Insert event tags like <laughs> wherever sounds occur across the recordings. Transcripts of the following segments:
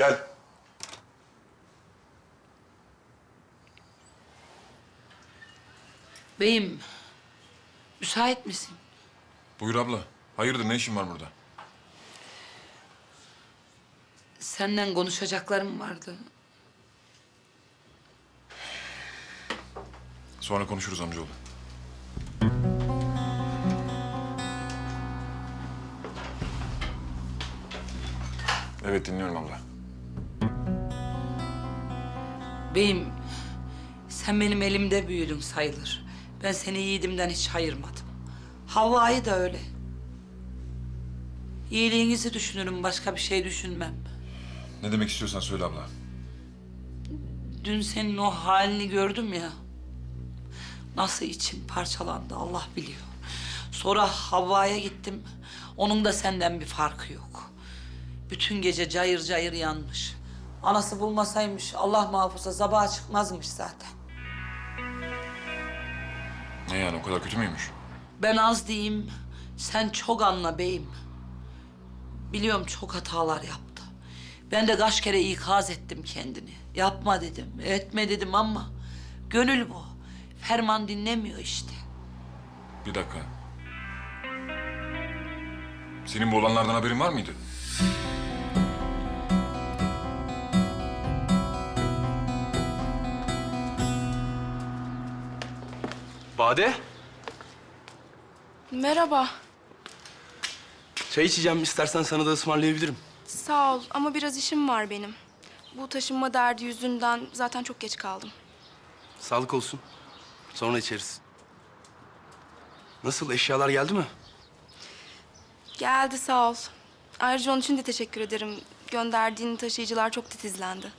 Gel. Beyim, müsait misin? Buyur abla. Hayırdır ne işin var burada? Senden konuşacaklarım vardı. Sonra konuşuruz amcaoğlu. Evet dinliyorum abla. Beyim, sen benim elimde büyüdün sayılır. Ben seni yiğidimden hiç ayırmadım. Havva'yı da öyle. İyiliğinizi düşünürüm, başka bir şey düşünmem. Ne demek istiyorsan söyle abla. Dün senin o halini gördüm ya. Nasıl içim parçalandı Allah biliyor. Sonra Havva'ya gittim. Onun da senden bir farkı yok. Bütün gece cayır cayır yanmış. Anası bulmasaymış Allah muhafaza sabaha çıkmazmış zaten. Ne yani o kadar kötü müymüş? Ben az diyeyim, sen çok anla beyim. Biliyorum çok hatalar yaptı. Ben de kaç kere ikaz ettim kendini. Yapma dedim, etme dedim ama gönül bu. Ferman dinlemiyor işte. Bir dakika. Senin bu olanlardan haberin var mıydı? Bade, Merhaba. çay içeceğim. İstersen sana da ısmarlayabilirim. Sağ ol ama biraz işim var benim. Bu taşınma derdi yüzünden zaten çok geç kaldım. Sağlık olsun. Sonra içeriz. Nasıl, eşyalar geldi mi? Geldi sağ ol. Ayrıca onun için de teşekkür ederim. Gönderdiğin taşıyıcılar çok titizlendi.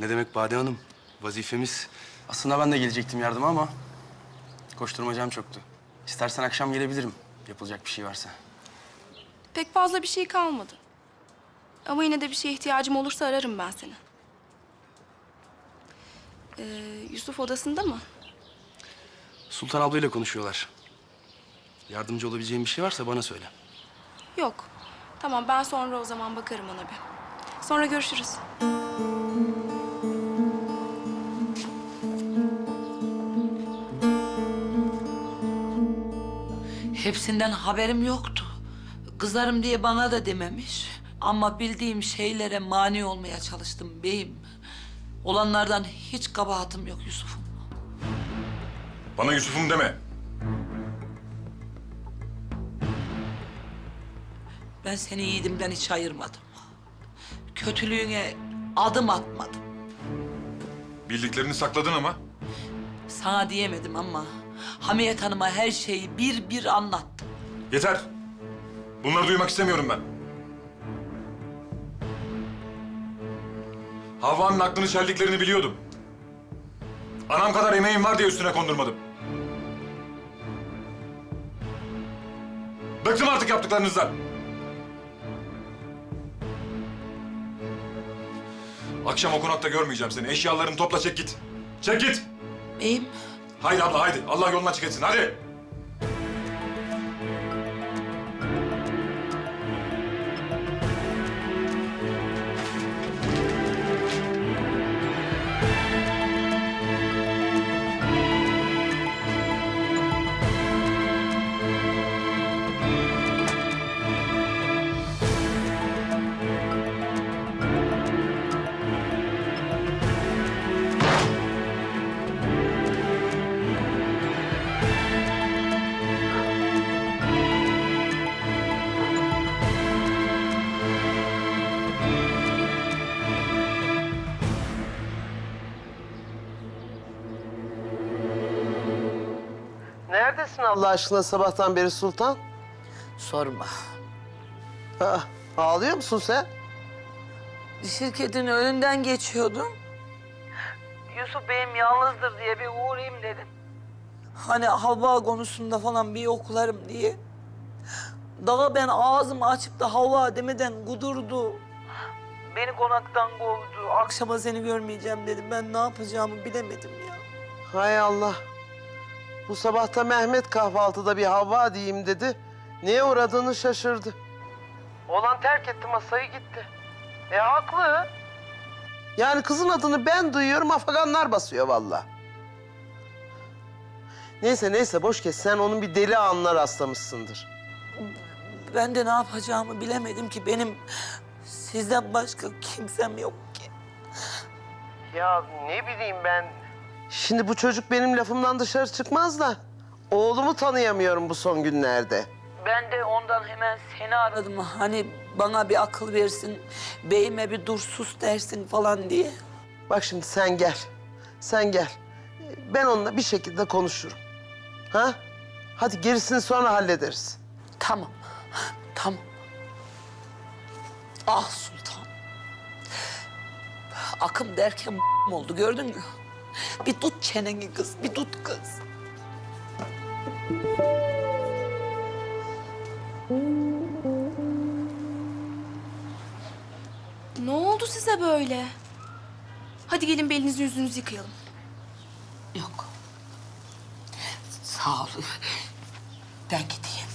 Ne demek Bade Hanım? Vazifemiz. Aslında ben de gelecektim yardıma ama... ...koşturmacam çoktu. İstersen akşam gelebilirim. Yapılacak bir şey varsa. Pek fazla bir şey kalmadı. Ama yine de bir şeye ihtiyacım olursa ararım ben seni. Ee, Yusuf odasında mı? Sultan ablayla konuşuyorlar. Yardımcı olabileceğim bir şey varsa bana söyle. Yok. Tamam ben sonra o zaman bakarım ona bir. Sonra görüşürüz. Hepsinden haberim yoktu. Kızarım diye bana da dememiş. Ama bildiğim şeylere mani olmaya çalıştım beyim. Olanlardan hiç kabahatim yok Yusuf'um. Bana Yusuf'um deme. Ben seni yiğidimden hiç ayırmadım. Kötülüğüne adım atmadım. Bildiklerini sakladın ama. Sana diyemedim ama Hamiyet Hanım'a her şeyi bir bir anlattım. Yeter. Bunları duymak istemiyorum ben. Havva'nın aklını çeldiklerini biliyordum. Anam kadar emeğim var diye üstüne kondurmadım. Bıktım artık yaptıklarınızdan. Akşam o konakta görmeyeceğim seni. Eşyalarını topla çek git. Çek git. Beyim, Haydi abla haydi. Allah yoluna açık etsin hadi. Neredesin Allah aşkına sabahtan beri Sultan? sorma. Ha, ağlıyor musun sen? Şirketin önünden geçiyordum. Yusuf Bey'im yalnızdır diye bir uğrayayım dedim. Hani Havva konusunda falan bir okularım diye. Daha ben ağzımı açıp da Havva demeden kudurdu. Beni konaktan kovdu. Akşama seni görmeyeceğim dedim. Ben ne yapacağımı bilemedim ya. Hay Allah. Bu sabah da Mehmet kahvaltıda bir hava diyeyim dedi. Neye uğradığını şaşırdı. Oğlan terk etti masayı gitti. E haklı. Yani kızın adını ben duyuyorum, afaganlar basıyor vallahi. Neyse neyse boş kes. Sen onun bir deli anına rastlamışsındır. Ben de ne yapacağımı bilemedim ki benim sizden başka kimsem yok ki. Ya ne bileyim ben. Şimdi bu çocuk benim lafımdan dışarı çıkmaz da oğlumu tanıyamıyorum bu son günlerde. Ben de ondan hemen seni aradım. Hani bana bir akıl versin, beyime bir dur sus dersin falan diye. Bak şimdi sen gel. Sen gel. Ben onunla bir şekilde konuşurum. Ha? Hadi gerisini sonra hallederiz. Tamam, tamam. Ah Sultan. Akım derken <laughs> oldu gördün mü? Bir tut çeneni kız, bir tut kız. Ne oldu size böyle? Hadi gelin bir elinizi yüzünüzü yıkayalım. Yok. Sağ ol. Ben gideyim.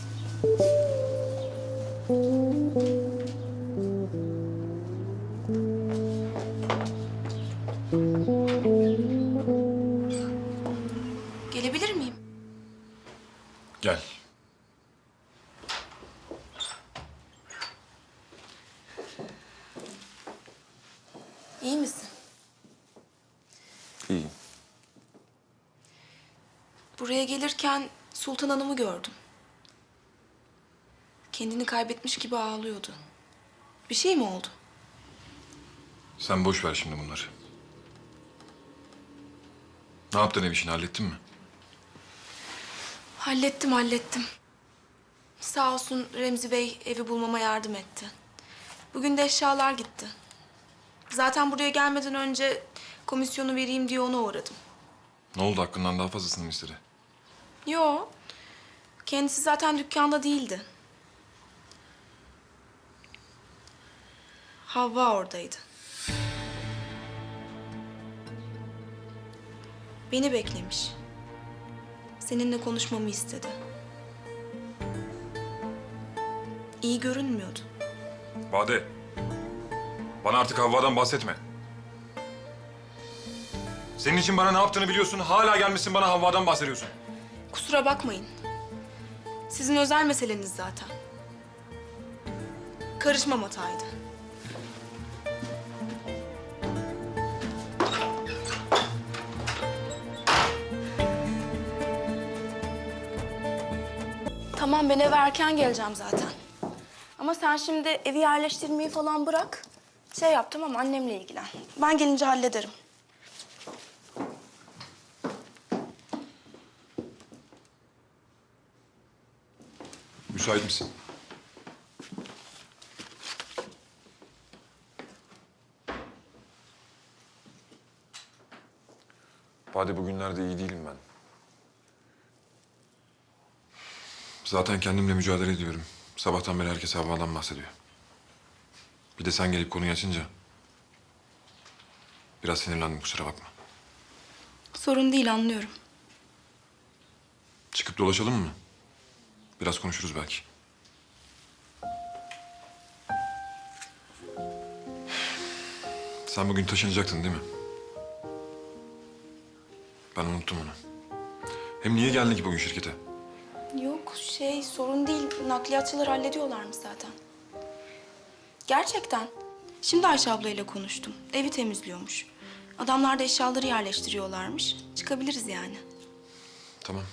Sultan Hanım'ı gördüm. Kendini kaybetmiş gibi ağlıyordu. Bir şey mi oldu? Sen boş ver şimdi bunları. Ne yaptın ev işini hallettin mi? Hallettim, hallettim. Sağ olsun Remzi Bey evi bulmama yardım etti. Bugün de eşyalar gitti. Zaten buraya gelmeden önce komisyonu vereyim diye ona uğradım. Ne oldu hakkından daha fazlasını mı istedi? Yo, kendisi zaten dükkanda değildi. Havva oradaydı. Beni beklemiş. Seninle konuşmamı istedi. İyi görünmüyordu. Bade. Bana artık Havva'dan bahsetme. Senin için bana ne yaptığını biliyorsun. Hala gelmişsin bana Havva'dan bahsediyorsun. Kusura bakmayın. Sizin özel meseleniz zaten. Karışmam hataydı. Tamam ben eve erken geleceğim zaten. Ama sen şimdi evi yerleştirmeyi falan bırak. Şey yap tamam annemle ilgilen. Ben gelince hallederim. Müsait misin? Bade bugünlerde iyi değilim ben. Zaten kendimle mücadele ediyorum. Sabahtan beri herkes Havva'dan bahsediyor. Bir de sen gelip konuyu açınca... Biraz sinirlendim kusura bakma. Sorun değil anlıyorum. Çıkıp dolaşalım mı? Biraz konuşuruz belki. Sen bugün taşınacaktın değil mi? Ben unuttum onu. Hem niye geldin ki bugün şirkete? Yok şey sorun değil. Nakliyatçılar hallediyorlarmış zaten. Gerçekten. Şimdi Ayşe ablayla konuştum. Evi temizliyormuş. Adamlar da eşyaları yerleştiriyorlarmış. Çıkabiliriz yani. Tamam.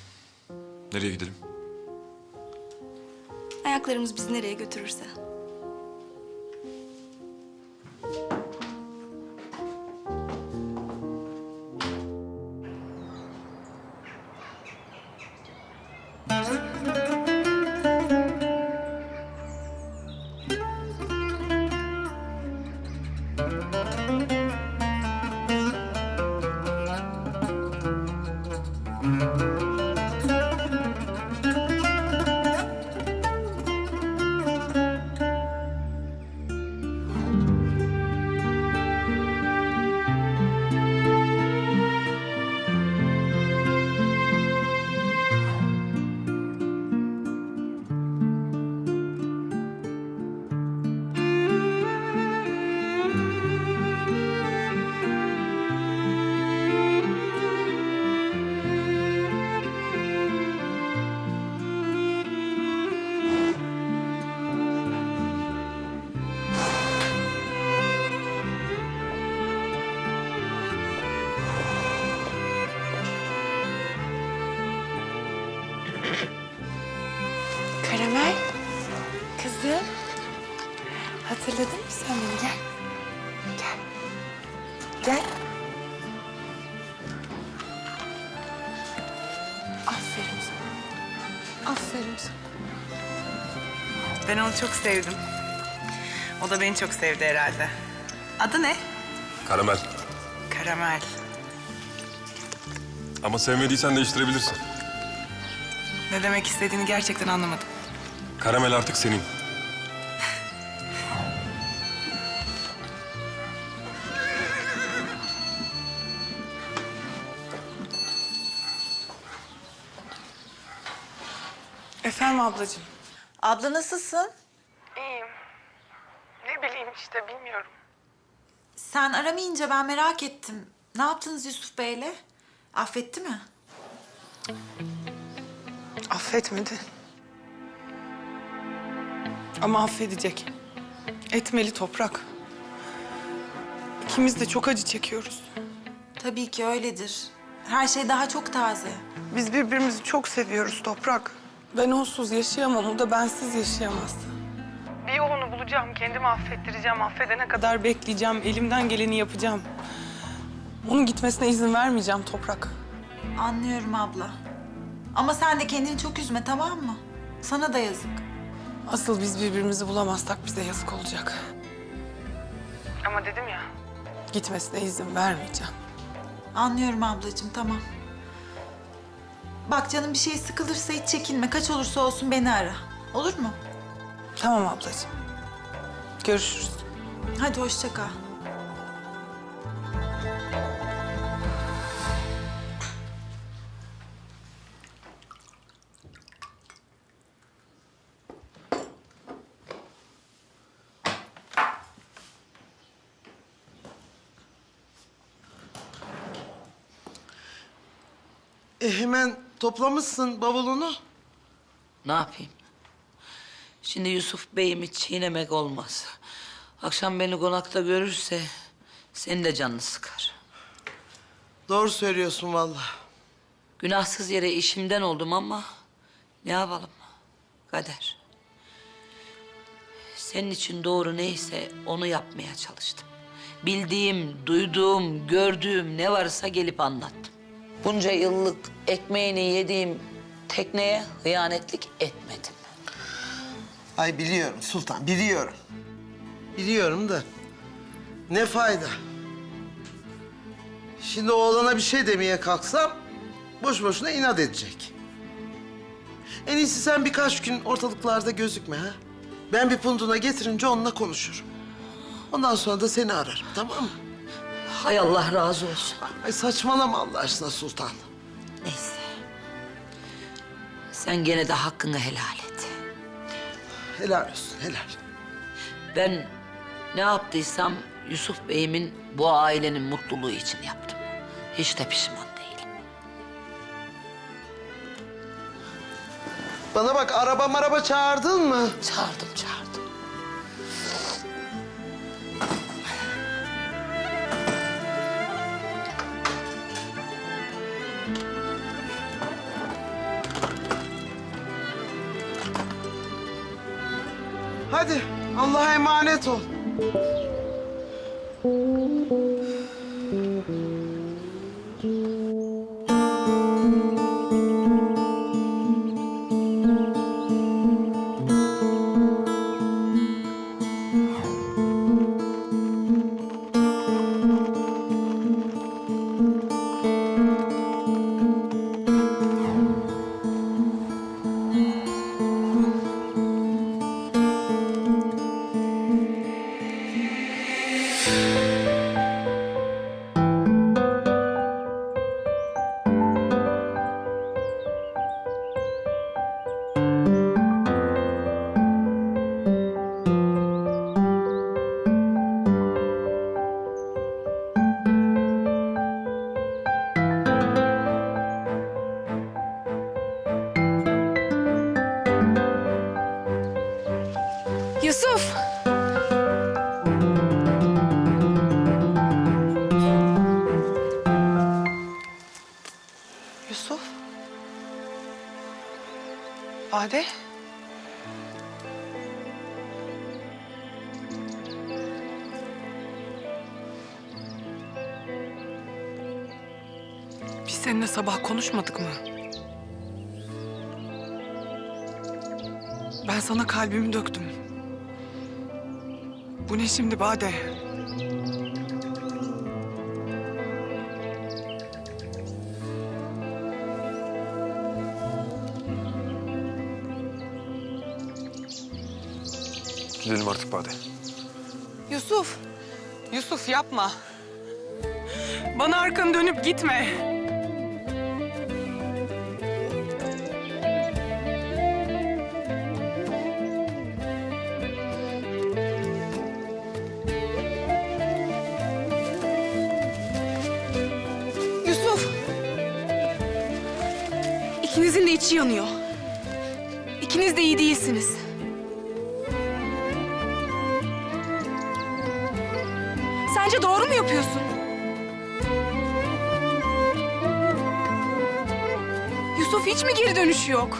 Nereye gidelim? Ayaklarımız bizi nereye götürürse. Aferin sana. Ben onu çok sevdim. O da beni çok sevdi herhalde. Adı ne? Karamel. Karamel. Ama sevmediysen değiştirebilirsin. Ne demek istediğini gerçekten anlamadım. Karamel artık senin. Ablacığım. Abla nasılsın? İyiyim. Ne bileyim işte bilmiyorum. Sen aramayınca ben merak ettim. Ne yaptınız Yusuf Bey'le? Affetti mi? Affetmedi. Ama affedecek. Etmeli toprak. İkimiz de çok acı çekiyoruz. Tabii ki öyledir. Her şey daha çok taze. Biz birbirimizi çok seviyoruz toprak. Ben onsuz yaşayamam, o da bensiz yaşayamaz. Bir yolunu bulacağım, kendimi affettireceğim. Affedene kadar bekleyeceğim, elimden geleni yapacağım. Onun gitmesine izin vermeyeceğim toprak. Anlıyorum abla. Ama sen de kendini çok üzme tamam mı? Sana da yazık. Asıl biz birbirimizi bulamazsak bize yazık olacak. Ama dedim ya. Gitmesine izin vermeyeceğim. Anlıyorum ablacığım tamam. Bak canım bir şey sıkılırsa hiç çekinme. Kaç olursa olsun beni ara. Olur mu? Tamam ablacığım. Görüşürüz. Hadi hoşça kal. E hemen toplamışsın bavulunu. Ne yapayım? Şimdi Yusuf Bey'imi çiğnemek olmaz. Akşam beni konakta görürse senin de canını sıkar. Doğru söylüyorsun vallahi. Günahsız yere işimden oldum ama ne yapalım? Kader. Senin için doğru neyse onu yapmaya çalıştım. Bildiğim, duyduğum, gördüğüm ne varsa gelip anlattım. Bunca yıllık ekmeğini yediğim tekneye hıyanetlik etmedim. Ay biliyorum Sultan, biliyorum. Biliyorum da ne fayda? Şimdi oğlana bir şey demeye kalksam boş boşuna inat edecek. En iyisi sen birkaç gün ortalıklarda gözükme ha. Ben bir punduna getirince onunla konuşurum. Ondan sonra da seni ararım tamam mı? Hay Allah razı olsun. Ay saçmalama Allah aşkına Sultan. Neyse. Sen gene de hakkını helal et. Helal olsun helal. Ben ne yaptıysam Yusuf Bey'imin bu ailenin mutluluğu için yaptım. Hiç de pişman değilim. Bana bak araba maraba çağırdın mı? Çağırdım, çağırdım. Hadi Allah'a emanet ol. Sade? Biz seninle sabah konuşmadık mı? Ben sana kalbimi döktüm. Bu ne şimdi Bade? Gidelim artık Bade. Yusuf. Yusuf yapma. Bana arkanı dönüp gitme. Yusuf hiç mi geri dönüşü yok?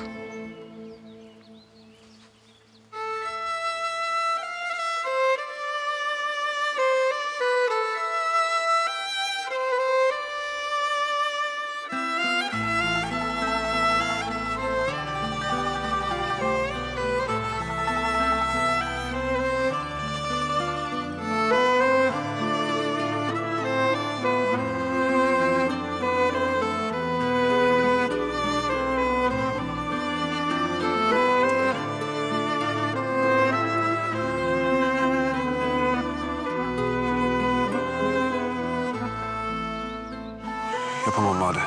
Yapamam Bade.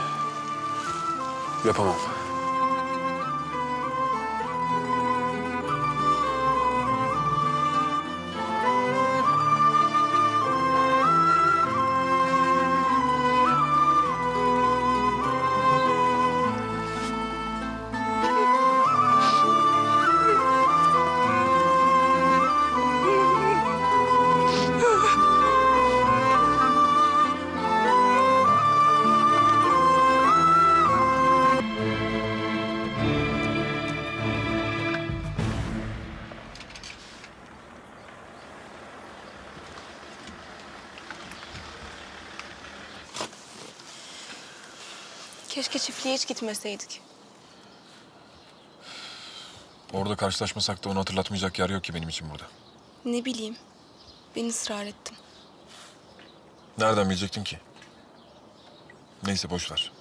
Yapamam. Keşke çiftliğe hiç gitmeseydik. Orada karşılaşmasak da onu hatırlatmayacak yer yok ki benim için burada. Ne bileyim. Ben ısrar ettim. Nereden bilecektin ki? Neyse boş ver.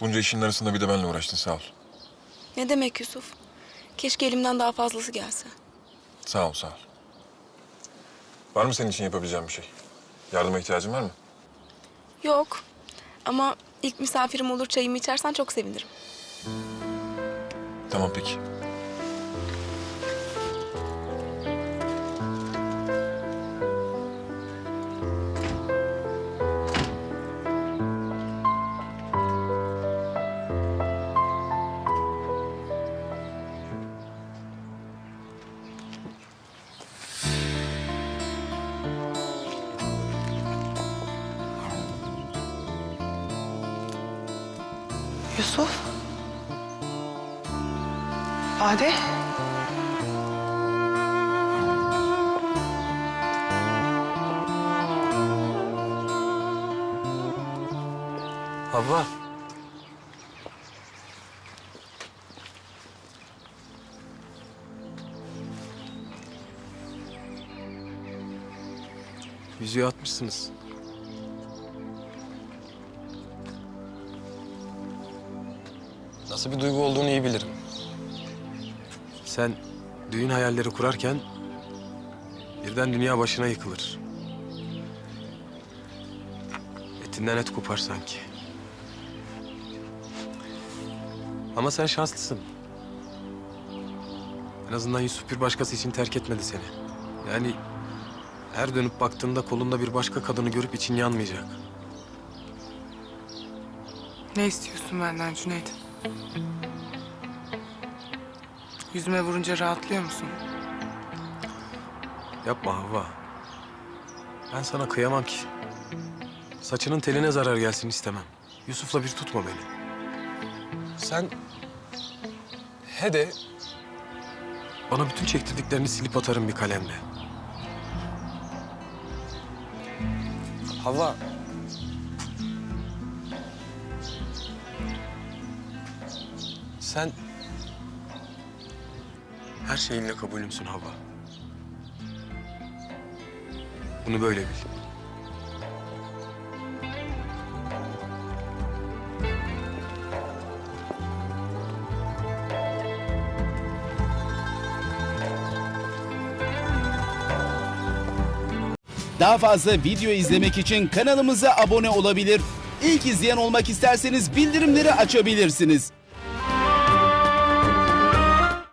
Bunca işin arasında bir de benimle uğraştın sağ ol. Ne demek Yusuf? Keşke elimden daha fazlası gelse. Sağ ol sağ ol. Var mı senin için yapabileceğim bir şey? Yardıma ihtiyacın var mı? Yok. Ama ilk misafirim olur çayımı içersen çok sevinirim. Tamam peki. Bade. Havva. Yüzüğü atmışsınız. Nasıl bir duygu olduğunu iyi bilirim. Sen düğün hayalleri kurarken birden dünya başına yıkılır. Etinden et kopar sanki. Ama sen şanslısın. En azından Yusuf bir başkası için terk etmedi seni. Yani her dönüp baktığında kolunda bir başka kadını görüp için yanmayacak. Ne istiyorsun benden Cüneyt? Yüzüme vurunca rahatlıyor musun? Yapma Havva. Ben sana kıyamam ki. Saçının teline zarar gelsin istemem. Yusuf'la bir tutma beni. Sen... He de... Bana bütün çektirdiklerini silip atarım bir kalemle. Havva. Sen her şeyinle kabulümsün Havva. Bunu böyle bil. Daha fazla video izlemek için kanalımıza abone olabilir. İlk izleyen olmak isterseniz bildirimleri açabilirsiniz.